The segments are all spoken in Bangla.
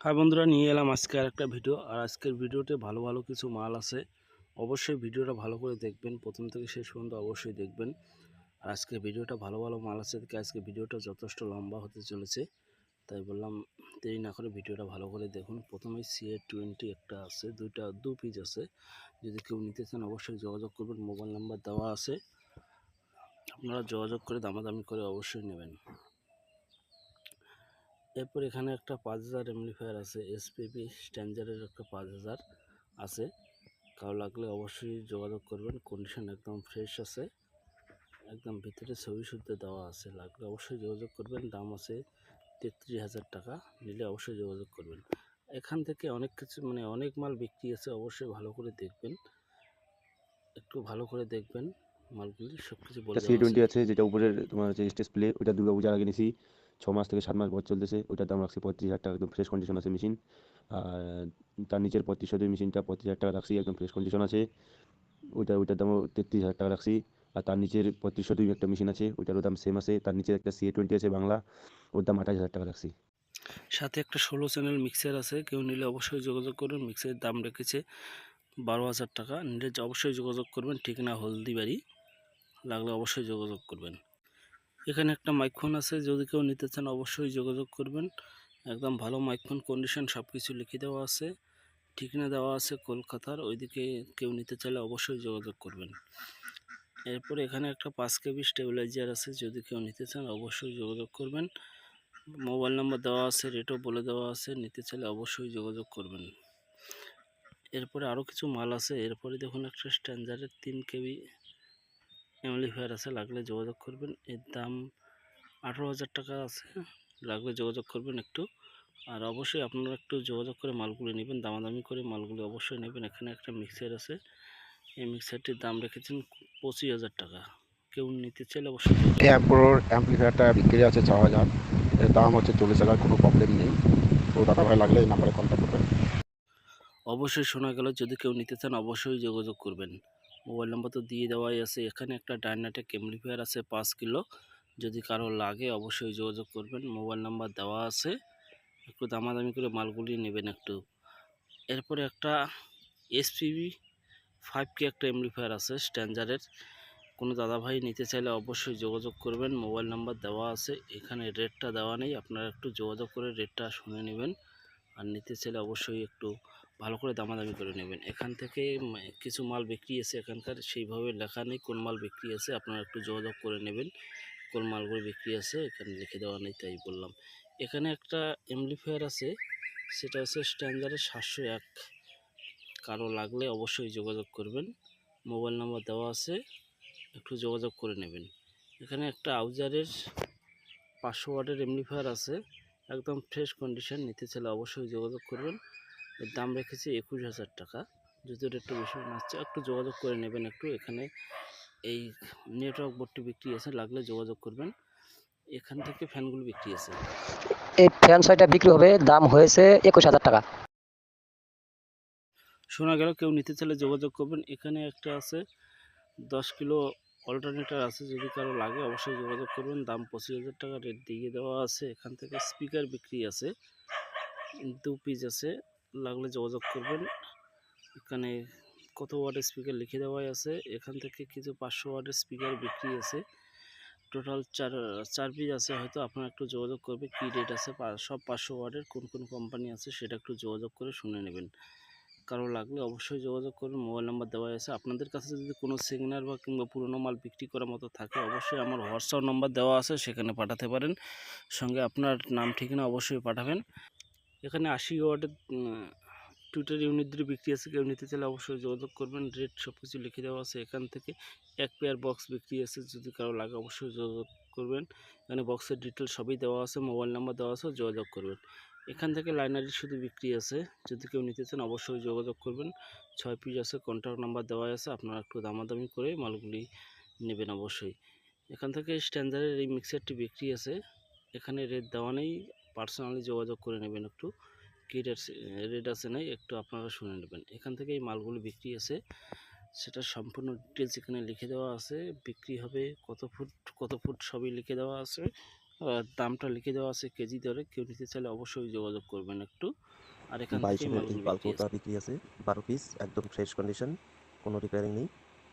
হাই বন্ধুরা, নিয়ে এলাম আজকে আর একটা ভিডিও। আর আজকের ভিডিওতে ভালো ভালো কিছু মাল আছে। অবশ্যই ভিডিওটা ভালো করে দেখবেন। প্রথম থেকে শেষ পর্যন্ত অবশ্যই দেখবেন। আর আজকের ভিডিওটা ভালো ভালো মাল আছে দেখে আজকে ভিডিওটা যথেষ্ট লম্বা হতে চলেছে। তাই বললাম, দেরি না করে ভিডিওটা ভালো করে দেখুন। প্রথমেই সিএ টোয়েন্টি একটা আছে, দুইটা, দু পিস আছে। যদি কেউ নিতে চান অবশ্যই যোগাযোগ করবেন। মোবাইল নাম্বার দেওয়া আছে। আপনারা যোগাযোগ করে দামাদামি করে অবশ্যই নেবেন। এরপর এখানে একটা পাঁচ হাজার এমপ্লিফায়ার আছে এসপিপি স্ট্যান্ডার্ডের একটা পাঁচ হাজার আছে। কারও লাগলে অবশ্যই যোগাযোগ করবেন কন্ডিশন একদম ফ্রেশ আছে। একদম ভিতরে ছবি শুদ্ধ দেওয়া আছে লাগলে অবশ্যই যোগাযোগ করবেন দাম আছে তেত্রিশ হাজার টাকা নিলে অবশ্যই যোগাযোগ করবেন। এখান থেকে অনেক কিছু মানে অনেক মাল বিক্রি আছে অবশ্যই ভালো করে দেখবেন। একটু ভালো করে দেখবেন মালগুলি সব কিছু বলে সি। টোয়েন্টি আছে। যেটা উপরের তোমার হচ্ছে স্টেজ প্লে ওইটা দুর্গা পূজার আগে নিয়েছি ছ মাস থেকে সাত মাস বছর চলতেছে ওইটার দাম রাখছি পঁয়ত্রিশ হাজার টাকা, একদম ফ্রেশ কন্ডিশন আছে মেশিন আর তার নিচের পঁয়ত্রিশশো দুই মেশিনটা পঁয়ত্রিশ হাজার টাকা রাখছি, একদম ফ্রেশ কন্ডিশন আছে। ওইটা ওইটার দামও তেত্রিশ হাজার টাকা রাখছি। আর তার নিচের পঁয়ত্রিশশো দুই একটা মেশিন আছে, ওইটারও দাম সেম আছে। তার নিচের একটা সি টোয়েন্টি আছে বাংলা, ওর দাম আঠাশ হাজার টাকা রাখছি। সাথে একটা ষোলো চ্যানেল মিক্সার আছে, কেউ নিলে অবশ্যই যোগাযোগ করবেন মিক্সারের দাম রেখেছে বারো হাজার টাকা। নিলে অবশ্যই যোগাযোগ করবেন ঠিক ঠিকানা হলদিবাড়ি। লাগলে অবশ্যই যোগাযোগ করবেন। এখানে একটা মাইকফোন আছে, যদি কেউ নিতে চান অবশ্যই যোগাযোগ করবেন। একদম ভালো মাইকফোন কন্ডিশন সব কিছু লিখে দেওয়া আছে। ঠিকানা দেওয়া আছে কলকাতার, ওইদিকে কেউ নিতে চাইলে অবশ্যই যোগাযোগ করবেন। এরপরে এখানে একটা পাঁচ কেবি স্টেবিলাইজার আছে, যদি কেউ নিতে চান অবশ্যই যোগাযোগ করবেন। মোবাইল নাম্বার দেওয়া আছে রেটও বলে দেওয়া আছে, নিতে চাইলে অবশ্যই যোগাযোগ করবেন। এরপরে আরও কিছু মাল আছে, এরপরে দেখুন একটা স্ট্যান্ডার্ডের তিন কেবি অ্যামলিফায়ার আছে লাগলে যোগাযোগ করবেন। এর দাম আঠেরো হাজার টাকা আছে লাগলে যোগাযোগ করবেন একটু। আর অবশ্যই আপনারা একটু যোগাযোগ করে মালগুলি নেবেন দামাদামি করে মালগুলি অবশ্যই নেবেন। এখানে একটা মিক্সার আছে। এই মিক্সারটির দাম রেখেছেন পঁচিশ হাজার টাকা। কেউ নিতে চাইলে অবশ্যই এই অ্যাম্প্রোর অ্যাম্পলিফায়ারটা বিক্রি আছে ছ হাজার। এর দাম হচ্ছে চল্লিশ হাজার কোনো প্রবলেম নেই। তো দাদা ভাই লাগলে এই নাম্বারে কন্ট্যাক্ট করবেন। অবশ্যই শোনা গেল যদি কেউ নিতে চান অবশ্যই যোগাযোগ করবেন। মোবাইল নাম্বার তো দিয়ে দেওয়াই আছে। এখানে একটা ডায়নাটেক অ্যাম্পলিফায়ার আছে পাঁচ কিলো। যদি কারও লাগে অবশ্যই যোগাযোগ করবেন, মোবাইল নাম্বার দেওয়া আছে। একটু দামাদামি করে মালগুলি নেবেন একটু। এরপরে একটা এসপিবি ফাইভ কে একটা অ্যাম্পলিফায়ার আছে, স্ট্যান্ডার্ডের। কোনো দাদাভাই নিতে চাইলে অবশ্যই যোগাযোগ করবেন, মোবাইল নাম্বার দেওয়া আছে। এখানে রেটটা দেওয়া নেই, আপনারা একটু যোগাযোগ করে রেটটা শুনে নেবেন। আর নিতে চাইলে অবশ্যই একটু ভালো করে দামাদামি করে নেবেন। এখান থেকে কিছু মাল বিক্রি আছে এখানকার, সেইভাবে লেখা নেই কোন মাল বিক্রি আছে, আপনারা একটু যোগাযোগ করে নেবেন, কোন মালগুলো বিক্রি আছে এখানে লিখে দেওয়া নেই, তাই বললাম। এখানে একটা এমপ্লিফায়ার আছে, সেটা হচ্ছে স্ট্যান্ডার্ডের সাতশো এক। কারও লাগলে অবশ্যই যোগাযোগ করবেন, মোবাইল নাম্বার দেওয়া আছে, একটু যোগাযোগ করে নেবেন। এখানে একটা আউজারের পাঁচশো ওয়াটের এমপ্লিফায়ার আছে, একদম ফ্রেশ কন্ডিশন, নিতে চাইলে অবশ্যই যোগাযোগ করবেন। এর দাম রেখেছি একুশ হাজার টাকা। যদি ওটা একটু বেশি আসছে একটু যোগাযোগ করে নেবেন একটু এখানে এই নেটওয়ার্ক বোর্ডটি বিক্রি আছে লাগলে যোগাযোগ করবেন। এখান থেকে ফ্যানগুলো বিক্রি আছে। এই ফ্যান ছয়টা বিক্রি হবে দাম হয়েছে একুশ হাজার টাকা। শোনা গেল কেউ নিতে চাইলে যোগাযোগ করবেন। এখানে একটা আছে দশ কিলো অল্টারনেটার আছে যদি কারও লাগে অবশ্যই যোগাযোগ করবেন। দাম পঁচিশ হাজার টাকা রেট দিয়ে দেওয়া আছে। এখান থেকে স্পিকার বিক্রি আছে দু পিস আছে। লাগলে যোগাযোগ করবেন। এখানে কত ওয়াটের স্পিকার লিখে দেওয়াই আছে। এখান থেকে কিছু পাঁচশো ওয়াটের স্পিকার বিক্রি আছে। টোটাল চার চার পিস আছে, হয়তো আপনারা একটু যোগাযোগ করবে কী রেট আছে সব পাঁচশো ওয়াটের কোন কোন কোম্পানি আছে সেটা একটু যোগাযোগ করে শুনে নেবেন। কারও লাগলে অবশ্যই যোগাযোগ করবেন মোবাইল নাম্বার দেওয়া আছে। আপনাদের কাছে যদি কোনো সিগনাল বা কিংবা পুরোনো মাল বিক্রি করার মতো থাকে, অবশ্যই আমার হোয়াটসঅ্যাপ নাম্বার দেওয়া আছে, সেখানে পাঠাতে পারেন। সঙ্গে আপনার নাম ঠিকানা অবশ্যই পাঠাবেন। এখানে আশি ওয়াটের টুইটার ইউনিট দিয়ে বিক্রি আছে, কেউ নিতে চাইলে অবশ্যই যোগাযোগ করবেন। রেট সব কিছু লিখে দেওয়া আছে এখান থেকে। এক পেয়ার বক্স বিক্রি আছে, যদি কারও লাগে অবশ্যই যোগাযোগ করবেন। এখানে বক্সের ডিটেল সবই দেওয়া আছে মোবাইল নাম্বার দেওয়া আছে, যোগাযোগ করবেন। এখান থেকে লাইনারি শুধু বিক্রি আছে। যদি কেউ নিতে চান অবশ্যই যোগাযোগ করবেন। ছয় পিস আছে কন্ট্যাক্ট নাম্বার দেওয়া আছে, আপনারা একটু দামাদামি করে মালগুলি নেবেন অবশ্যই। এখান থেকে স্ট্যান্ডার্ডের এই মিক্সারটি বিক্রি আছে। এখানে রেট দেওয়া নেই। পার্সোনালি যোগাযোগ করে নেবেন একটু। কী রেট রেট আছে নাই একটু আপনারা শুনে নেবেন। এখান থেকে এই মালগুলো বিক্রি আছে। সেটা সম্পূর্ণ ডিটেলস এখানে লিখে দেওয়া আছে। বিক্রি হবে কত ফুট কত ফুট সবই লিখে দেওয়া আছে। দামটা লিখে দেওয়া আছে কেজি দরে। কেউ নিতে চাইলে অবশ্যই যোগাযোগ করবেন একটু। আর এখান বাইশ থেকে পালকোটা বিক্রি আছে। বারো পিস একদম ফ্রেশ কন্ডিশন কোনো রিপেয়ারিং নেই।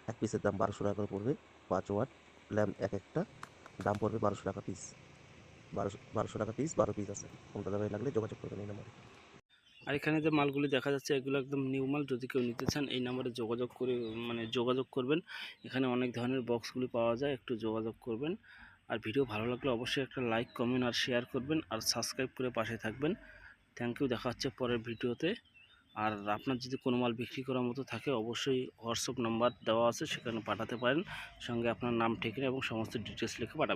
এক পিসের দাম বারোশো টাকা করে পড়বে। পাঁচ ওয়াট ল্যাম্প এক একটা। দাম পড়বে বারোশো টাকা পিস বারোশো বারোশো টাকা পিস বারো পিস আছে। কোনটা দামে লাগলে যোগাযোগ করবেন এই নাম্বারে আর এখানে যে মালগুলি দেখা যাচ্ছে, এগুলো একদম নিউ মাল। যদি কেউ নিতে চান, এই নাম্বারে যোগাযোগ করে মানে যোগাযোগ করবেন। এখানে অনেক ধরনের বক্সগুলি পাওয়া যায়, একটু যোগাযোগ করবেন। আর ভিডিও ভালো লাগলে অবশ্যই একটা লাইক কমেন্ট আর শেয়ার করবেন। আর সাবস্ক্রাইব করে পাশে থাকবেন। থ্যাংক ইউ দেখা হচ্ছে পরের ভিডিওতে আর আপনার যদি কোনো মাল বিক্রি করার মতো থাকে, অবশ্যই হোয়াটসঅ্যাপ নাম্বার দেওয়া আছে, সেখানে পাঠাতে পারেন। সঙ্গে আপনার নাম, ঠিকানা এবং সমস্ত ডিটেলস লিখে পাঠাবেন।